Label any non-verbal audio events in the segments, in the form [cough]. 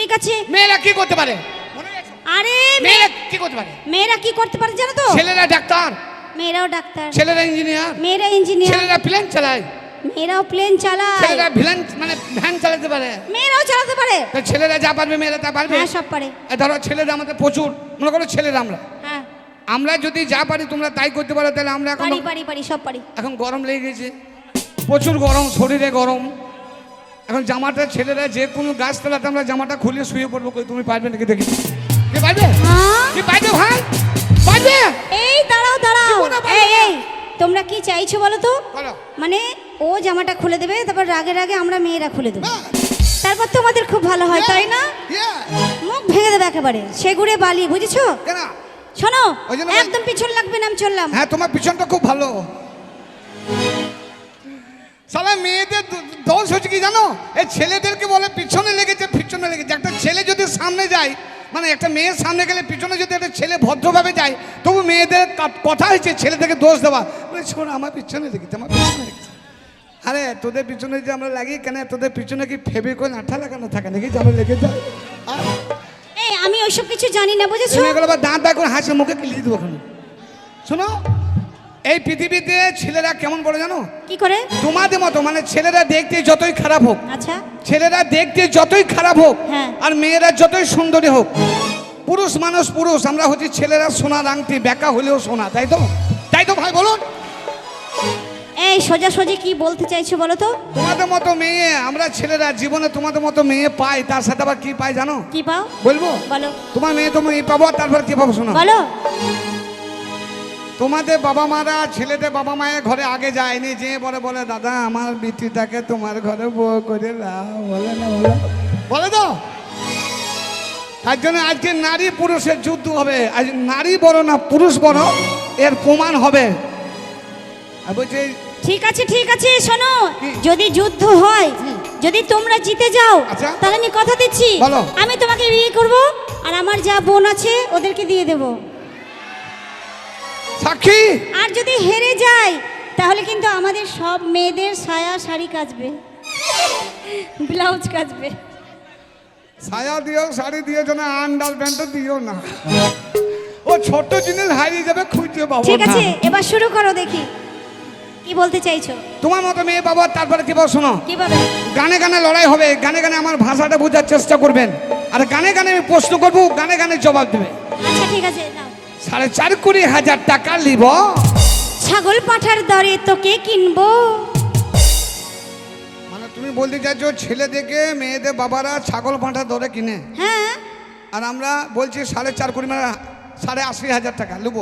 ঠিক আছে। মেয়েরা কি করতে পারে? আরে মেয়েরা মেয়ে- কি করতে পারে? মেয়েরা কি করতে পারে জানো তো? ছেলেরা ডাক্তার। মেয়েরাও ডাক্তার। ছেলেরা ইঞ্জিনিয়ার। মেয়েরা ইঞ্জিনিয়ার। ছেলেরা প্লেন চালায়। মেয়েরাও প্লেন চালায়। ছেলেরা ভিলেন মানে ভ্যান চালাতে পারে। মেয়েরাও চালাতে পারে। তো ছেলেরা যা পারবে মেয়েরা তা পারবে? হ্যাঁ সব পারে। ধরো ছেলেরা আমাদের প্রচুর। মনে করো ছেলেরা আমরা। হ্যাঁ। আমরা যদি যা পারি তোমরা তাই করতে পারো তাহলে আমরা এখন পারি পারি পারি সব পারি। এখন গরম লেগে গেছে। প্রচুর গরম শরীরে গরম। এখন জামাটা ছেলেরা যে কোনো গাছতলাতে আমরা জামাটা খুলে শুয়ে পড়ব কই তুমি পারবে নাকি দেখি? কি পারবে? হ্যাঁ। পারবে ভাই? পারবে? এই দাঁড়াও দাঁড়াও। এই এই তোমরা কি চাইছো বলো তো? মানে ও জামাটা খুলে দেবে তারপর রাগে রাগে আমরা মেয়েরা খুলে দেবো। তারপর তোমাদের খুব ভালো হয় তাই না? মুখ ভেঙে দেবে একেবারে সেগুড়ে বালি বুঝেছ? শোনো একদম পিছন লাগবে না আমি চললাম। হ্যাঁ তোমার পিছনটা খুব ভালো। সালা মেয়েদের দোষ হচ্ছে কি জানো? এই ছেলেদেরকে বলে পিছনে লেগেছে পিছনে লেগেছে। একটা ছেলে যদি সামনে যায় মানে একটা মেয়ের সামনে গেলে পিছনে যদি একটা ছেলে ভদ্রভাবে যায় তবু মেয়েদের কথা হয়েছে ছেলেদেরকে দোষ দেওয়া। বলে শোন আমার পিছনে লেগেছে আমার পিছনে লেগেছে। আরে তোদের পিছনে যে আমরা লাগি কেন তোদের পিছনে কি ফেবিকল আঠা লাগানো থাকে নাকি? যেন লেগে যায়। আমি ওইসব কিছু জানি না বুঝেছ? দাঁত দাঁত করে হাসি মুখে কিলিয়ে দেবো শোনো? এই পৃথিবীতে ছেলেরা কেমন বলে জানো? কি করে? তোমাদের মতো মানে ছেলেরা দেখতে যতই খারাপ হোক। আচ্ছা। ছেলেরা দেখতে যতই খারাপ হোক হ্যাঁ। আর মেয়েরা যতই সুন্দরী হোক পুরুষ মানুষ পুরুষ আমরা হচ্ছি ছেলেরা সোনার আংটি বেকা হলেও সোনা তাই তো? তাই তো ভাই বলুন। এই সোজা সোজি কি বলতে চাইছো বলো তো? তোমাদের মতো মেয়ে আমরা ছেলেরা জীবনে তোমাদের মতো মেয়ে পাই তার সাথে আবার কি পাই জানো? কি পাও? বলব? বলো। তোমার মেয়ে তো মেয়ে পাবো তারপর কি পাবো শোনো। বলো। তোমাদের বাবা মারা ছেলেদের বাবা মায়ের ঘরে আগে যায়নি যে বলে বলে দাদা আমার বিটিটাকে তোমার ঘরে বউ করে দাও। বলে না বলে। বলে তো। তার জন্য আজকে নারী পুরুষের যুদ্ধ হবে। আজ নারী বড় না পুরুষ বড় এর প্রমাণ হবে। বলছে ঠিক আছে ঠিক আছে শোনো। যদি যুদ্ধ হয় যদি তোমরা জিতে যাও আচ্ছা। তাহলে আমি কথা দিচ্ছি। বলো। আমি তোমাকে বিয়ে করব আর আমার যা বোন আছে ওদেরকে দিয়ে দেব। সাক্ষী আর যদি হেরে যাই তাহলে কিন্তু আমাদের সব মেয়েদের সায়া শাড়ি কাচবে। ব্লাউজ কাচবে। ছায়া দিও শাড়ি দিও যেন আন্ডার প্যান্টও দিও না। ও ছোট জিনিস হারিয়ে যাবে খুঁজে পাবো ঠিক আছে এবার শুরু করো দেখি। কি বলতে চাইছো? তোমার মতো মেয়ে বাবা তারপরে কি বল শোনো। কীভাবে গানে গানে লড়াই হবে গানে গানে আমার ভাষাটা বোঝার চেষ্টা করবেন। আর গানে গানে আমি প্রশ্ন করব গানে গানে জবাব দেবে। আচ্ছা ঠিক আছে নাও সাড়ে চার কুড়ি হাজার টাকা নিব ছাগল পাঠার দরে তোকে কিনবো। মানে তুমি বলতে চাইছো ছেলে দেখে মেয়েদের বাবারা ছাগল পাঁঠা দরে কিনে? হ্যাঁ। আর আমরা বলছি সাড়ে চার কুড়ি মানে সাড়ে আশি হাজার টাকা নেব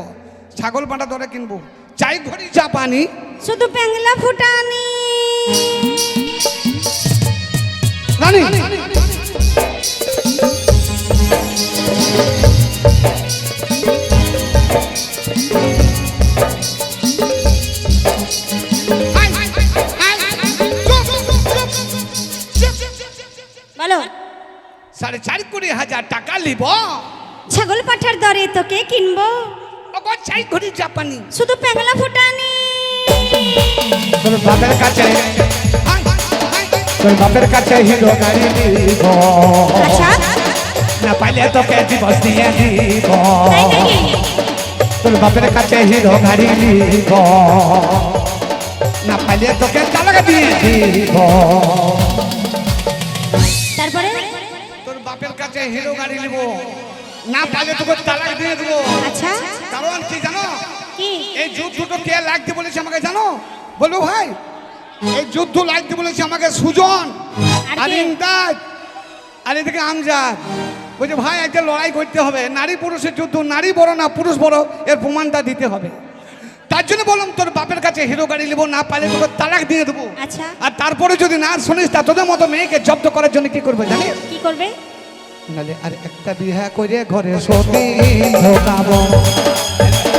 ছাগল পাঁঠা দরে কিনবো। চাই ঘড়ি চা পানি। শুধু প্যাংলা ফুটানি। রানী দরে তোকে কিনবো। ওগো চাই ঘড়ি চা পানি শুধু প্যাংলা ফুটানি। তোর বাপের কাছে তোর বাপের কাছে হিরো গাড়ি দিব আচ্ছা। না পাইলে তোকে দিবস দিয়ে দিব। তোর বাপের কাছে হিরো গাড়ি দিব না পাইলে তোকে তালাক দিয়ে দিব। তারপরে? তোর বাপের কাছে হিরো গাড়ি নিব। না পালে তোকে তালাক দিয়ে দেবো। আচ্ছা। কারণ কি জানো? কি? এই যুদ্ধটা কে লাগতে বলেছে আমাকে জানো? বলব ভাই। এই যুদ্ধ লাগতে বলেছে আমাকে সুজন আর আর আর এদিকে আমজাদ। বলছে ভাই আজকে লড়াই করতে হবে। নারী পুরুষের যুদ্ধ নারী বড় না পুরুষ বড় এর প্রমাণটা দিতে হবে। তার জন্য বললাম তোর বাপের কাছে হিরো গাড়ি নেব না পাইলে তোকে তালাক দিয়ে দেবো। আচ্ছা। আর তারপরে যদি না শুনিস তা তোদের মতো মেয়েকে জব্দ করার জন্য কি করবে জানিস? কি করবে? নাহলে আর একটা বিহা করে ঘরে সতী ঢোকাব।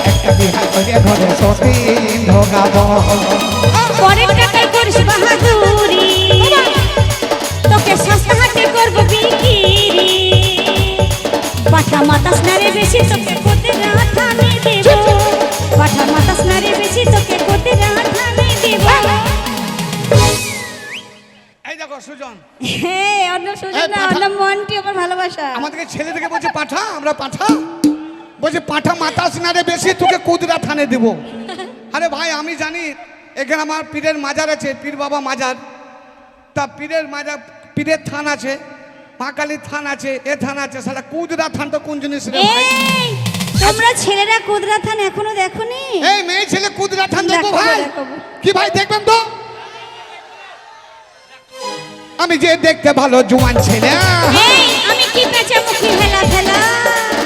একটা বিহা করে ঘরে সতী ঢোকাব। পরে টাকায় করিস বাহাদুরি, তোকে সস্তা হাতে করব মাতাস না রে বেশি তোকে কোতে রাধানে দেখো সুজন। হ্যাঁ অন্য না পাঠা- অন্য মনটি আমার ভালোবাসা। আমাদেরকে ছেলে থেকে বলছে পাঠা আমরা পাঠা। বলছে পাঠা মাথা সিনারে বেশি তোকে কুদরা থানে দেব। [laughs] আরে ভাই আমি জানি এখানে আমার পীরের মাজার আছে পীর বাবা মাজার। তা পীরের মাজার পীরের থান আছে মা থান আছে এ থান আছে সারা কুদরা থান তো কোন জিনিস রে ভাই? তোমরা ছেলেরা কুদরা থান এখনও দেখোনি? এই মেয়ে ছেলে কুদরা থান দেখব ভাই। কি ভাই দেখবেন তো? আমি যে দেখতে ভালো জোয়ান ছেলে। এই আমি কি পেঁচা মুখি হেলা ফেলা?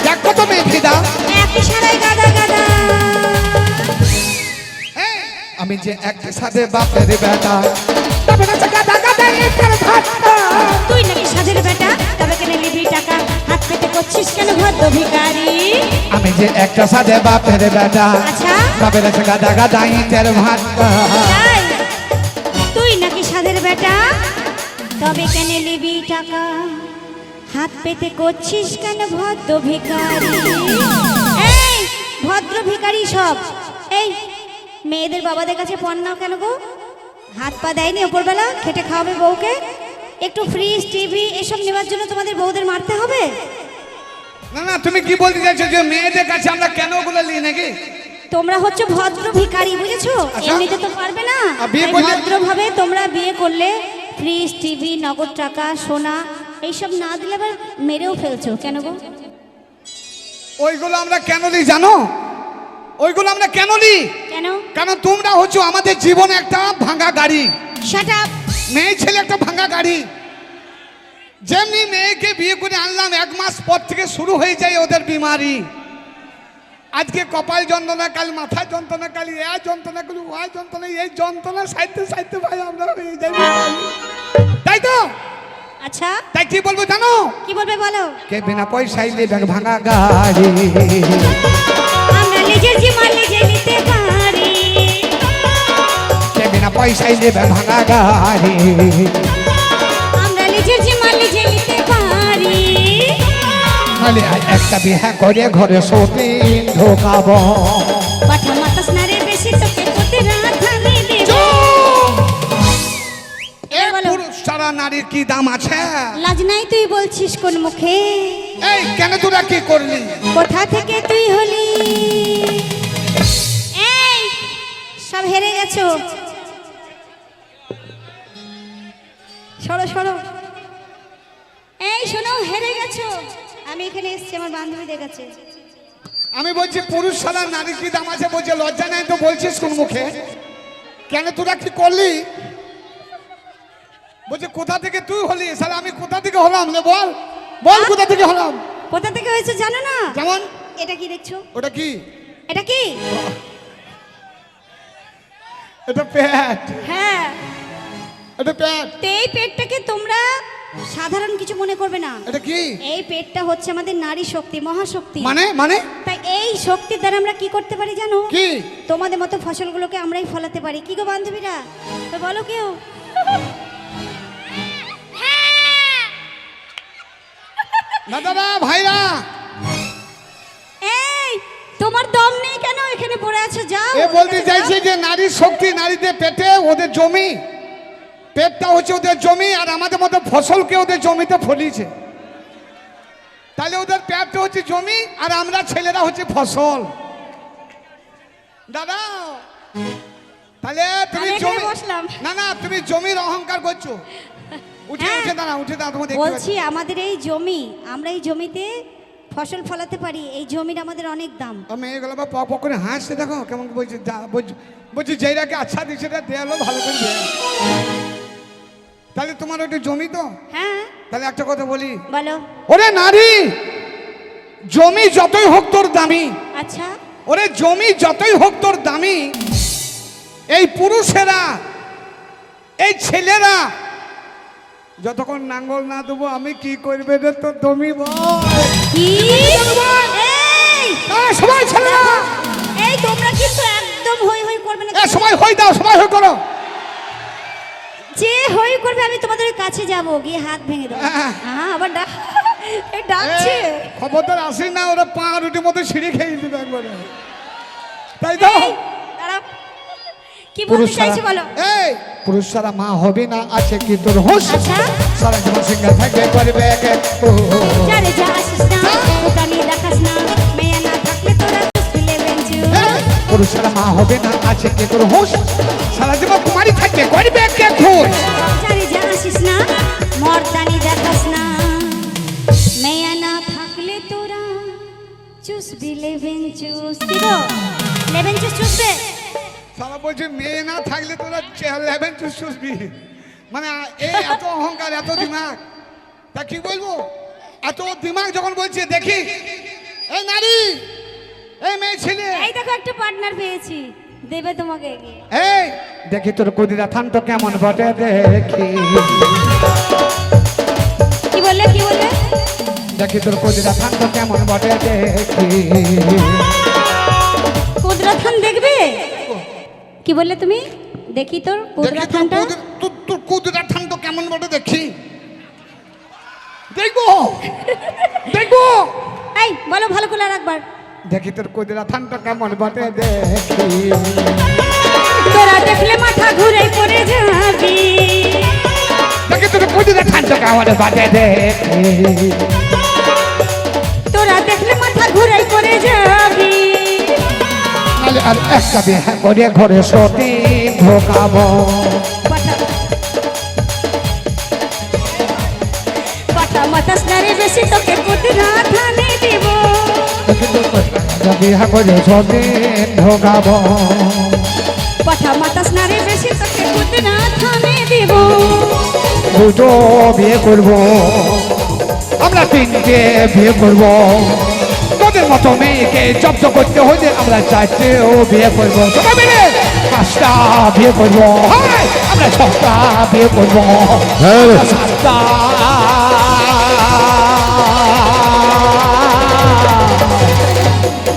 দেখো তো মেয়ে ফিদা একই সারাই গাদা গাদা। আমি যে এক সাথে বাপের বেটা তবে না গাদা গাদা নিতের ভাতটা তুই নাকি সাধের বেটা? তবে কেন নিবি টাকা? হাত পেতে করছিস কেন ভদ্র আমি যে একটা সাথে বাপের বেটা আচ্ছা। বাপের আছে গাদা গাদা ইটের ভাত তবে কেন নিবি টাকা? হাত পেতে করছিস কেন ভদ্র ভিকারি এই ভদ্র ভিকারি সব। এই মেয়েদের বাবাদের কাছে পণ নাও কেন গো? হাত পা দেয়নি ওপরবেলা খেটে খাওয়াবে বউকে? একটু ফ্রিজ টিভি এসব নেওয়ার জন্য তোমাদের বউদের মারতে হবে? না না তুমি কি বলতে চাইছো যে মেয়েদের কাছে আমরা কেন ওগুলো নিই নাকি? তোমরা হচ্ছে ভদ্র ভিখারি বুঝেছ? আচ্ছা। এমনিতে তো পারবে না? ভদ্রভাবে তোমরা বিয়ে করলে ফ্রিজ টিভি নগদ টাকা সোনা এইসব না দিলে আবার মেরেও ফেলছো। কেন গো? ওইগুলো আমরা কেন নিই জানো? ওইগুলো আমরা কেন নিই কেন? কারণ তোমরা হচ্ছে আমাদের জীবনে একটা ভাঙা গাড়ি। শাট আপ মেয়ে ছেলে একটা ভাঙা গাড়ি। যেমনি মেয়েকে বিয়ে করে আনলাম এক মাস পর থেকে শুরু হয়ে যায় ওদের বিমারি। আজকে কপাল যন্ত্রণা কাল মাথা যন্ত্রণা কাল এ যন্ত্রণা কাল ওয়া যন্ত্রণা এই যন্ত্রণা সাইতে সাইতে ভাই আমরা হয়ে যাই। তাই তো? আচ্ছা। তাই কি বলব জানো? কি বলবে বলো? কে বিনা পয়সায় নেবেন ভাঙা গাড়ি। আমরা নিজের জীবন নিজে নিতে পারি। কে বিনা পয়সায় নেবেন ভাঙা গাড়ি। নাহলে একটা বিহা করে ঘরে সতীন ঢোকাবো। পাঠা মাতাস না রে বেশি তোকে তোতে রাধানে দেব এ বলো। পুরুষ ছাড়া নারীর কি দাম আছে? লাজ নাই তুই বলছিস কোন মুখে? এই কেন তোরা কি করলি? কোথা থেকে তুই হলি? এই সব হেরে গেছো। সরো সরো। এই শোনো হেরে গেছো। আমি এখানে এসেছি আমার বান্ধবীদের কাছে। আমি বলছি পুরুষ ছাড়া নারী কি দাম আছে? বলছে লজ্জা নাই তো বলছিস কোন মুখে? কেন তোরা কি করলি? বলছে কোথা থেকে তুই হলি? সালা আমি কোথা থেকে হলাম রে বল? বল কোথা থেকে হলাম? কোথা থেকে হয়েছে জানো না? যেমন এটা কি দেখছ? ওটা কি? এটা কি? এটা প্যাট। হ্যাঁ। এটা প্যাট। এই পেটটাকে তোমরা সাধারণ কিছু মনে করবে না। এটা কি? এই পেটটা হচ্ছে আমাদের নারী শক্তি মহাশক্তি। মানে মানে? তাই এই শক্তির দ্বারা আমরা কি করতে পারি জানো? কি? তোমাদের মতো ফসলগুলোকে আমরাই ফলাতে পারি। কি গো বান্ধবীরা? তো বলো কেউ? না দাদা ভাইরা! এই তোমার দম নেই কেন? এখানে পড়ে আছো যাও। এ বলতে চাইছে যে নারীর শক্তি নারীদের পেটে ওদের জমি। পেটটা হচ্ছে ওদের জমি আর আমাদের মতো ফসলকে ওদের জমিতে ফলিয়েছে। তাহলে ওদের পেটটা হচ্ছে জমি আর আমরা ছেলেরা হচ্ছে ফসল। দাদা তাহলে তুমি জমি। না না তুমি জমির অহংকার করছ। উঠে হ্যাঁ। উঠে দাঁড়া উঠে দাঁড়া তোমার দেখতে বলছি আমাদের এই জমি আমরা এই জমিতে ফসল ফলাতে পারি এই জমির আমাদের অনেক দাম। মেয়েগুলো বা পক করে হাসছে দেখো কেমন বলছে বলছি যেইটাকে আচ্ছা দিচ্ছে দেয়ালো ভালো করে তাহলে তোমার ওটা জমি তো? হ্যাঁ। তাহলে একটা কথা বলি। বলো। ওরে নারী জমি যতই হোক তোর দামি। আচ্ছা। ওরে জমি যতই হোক তোর দামি। এই পুরুষেরা এই ছেলেরা যতক্ষণ নাঙ্গল না দেবো আমি কি করবে রে তোর কি? সবাই ছেলেরা। এই তোমরা কিন্তু একদম হই হই করবে না। এ সবাই হই দাও সবাই হই করো। যে হই করবে আমি তোমাদের কাছে যাব। গিয়ে হাত ভেঙে দেবো। হ্যাঁ। আবার ডাক এই ডাকছে। এ, খবরদার আসি না ওরা পা রুটির মতো সিঁড়ি খেয়ে দিবে একবারে। তাই তো। কি বলতে চাইছি বলো? এই পুরুষ সারা মা হবে না আছে কি তোর হোস আচ্ছা। সারা জীবন সিংহা থাকবে করবে কে ও। যারে যা আসিস না নিয়ে দেখাস না মেয়ে না থাকলে তোরা পুরুষ সারা মা হবে না আছে কি তোর হোস সারা জীবন কুমারী থাকবে করবে কে খোঁজ যারে যা আসিস না মর্দানি দেখাস না। মেয়ে না থাকলে তোরা চুষবি লেবেন চুষ। গো লেবেন চুষ চুষবে? সারা বলছে মেয়ে না থাকলে তোরা লেভেন টু শুসবি মানে এ এত অহংকার এত দিমাগ। তা কি বলব? এত দিমাগ যখন বলছে দেখি। এই নারী এই মেয়ে ছেলে। এই দেখো একটা পার্টনার পেয়েছি। দেবে তোমাকে এই দেখি তোর কদিরা থান তো কেমন বটে দেখি। কি বললে কি বললে? দেখি তোর কদিরা থান তো কেমন বটে দেখি। কুদরা থান দেখবে? কি বললে তুমি? দেখি তোর কুদরা থানটা। তোর- কুদরা ঠান তো কেমন বটে দেখি। দেখব। দেখব। [laughs] এই বলো ভালো করে আর একবার দেখি তোর কদিরা থান তো কেমন বটে দেখি। তোরা দেখলে মাথা ঘুরে পড়ে যাবি। দেখি তোর কদিরা থান তো কেমন বটে দেখি। তোরা দেখলে মাথা ঘুরে পড়ে যাবি। নাহলে আর একটা বিয়ে করে ঘরে সতী ঢোকাবো। পাটা মাতাস না বেশি তোকে বিয়ে করে সতী ঢোকাবো। পাটা মাতাস না রে বেশি তোকে কুদরা থানে দিব। দুটো বিয়ে করব। আমরা তিনটে বিয়ে করব। তোদের মতো মেয়েকে জব্দ করতে হলে আমরা চারটেও বিয়ে করব। সবাই মিলে পাঁচটা বিয়ে করব। আমরা ছটা বিয়ে করব। সাতটা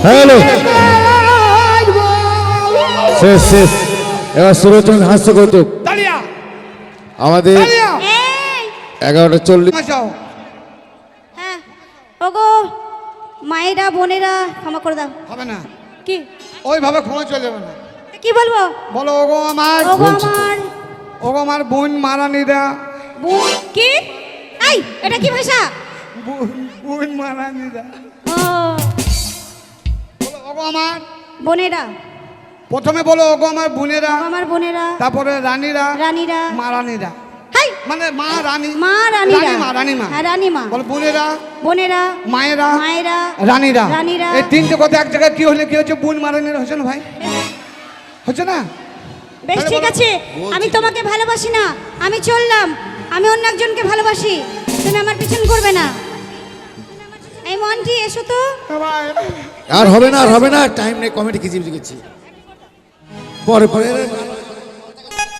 হ্যালো। শেষ শেষ। এবার সুরচন্দ্র হাস্য কৌতুক। আমাদের এগারোটা চল্লিশ। হ্যাঁ। ওগো মায়েরা বোনেরা ক্ষমা করে দাও। হবে না। কি? ওইভাবে ক্ষমা চলে যাবে না। কি বলব? বলো ওগো আমার। ওগো আমার। ওগো আমার বোন মারানিরা বোন কি? এই এটা কি ভাষা? বোন বোন মারানিরা ও। ওগো আমার। বোনেরা। প্রথমে বলো ওগো আমার বোনেরা। আমার বোনেরা। তারপরে রানীরা। রানীরা। মারানিরা হাই! মানে মা রানী। মা রানীরা। রানীমা রানীমা হ্যাঁ রানীমা বলো বোনেরা। বোনেরা। মায়েরা। মায়েরা। রানীরা। রানীরা। এই তিনটে কথা এক জায়গায় কি হলে কি হচ্ছে? বোন মারানিরা হচ্ছে না ভাই? হচ্ছে না? বেশ ঠিক আছে। আমি তোমাকে ভালোবাসি না। আমি চললাম। আমি অন্য একজনকে ভালোবাসি। তুমি আমার পিছন করবে না। এই মন্টি এসো তো। আর হবে না, আর হবে না। টাইম নেই কমেডি খিচিবিচি করছি। পরে পরে।